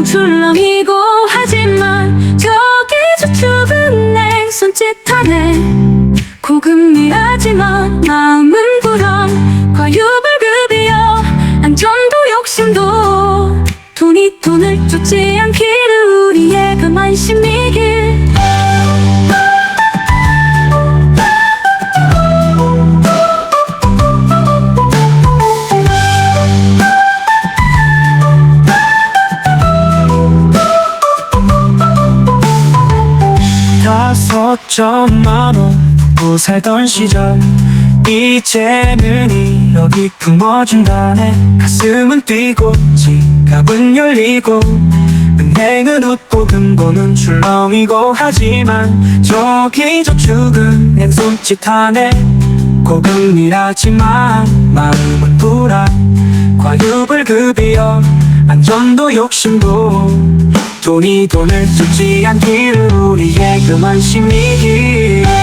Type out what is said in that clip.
웃고 금고 출렁이고 하지만 저기 저축은 내 손짓하네. 고금리하지만 마음은 불안. 과유불급이여 안전도 욕심도. 돈이 돈을 쫓지 않기를 우리의 그만심이 5.만원 부살던 시절 이제는 2억이 품어준 다네. 가슴은 뛰고 지갑은 열리고 은행은 웃고 금고는 출렁이고 하지만 저기 저축은 앤손짓하네. 고금리라지만 마음은 불안. 과유불급이여 안전도 욕심도 돈이 돈을 쫓지 않기를 우리의 그만심이길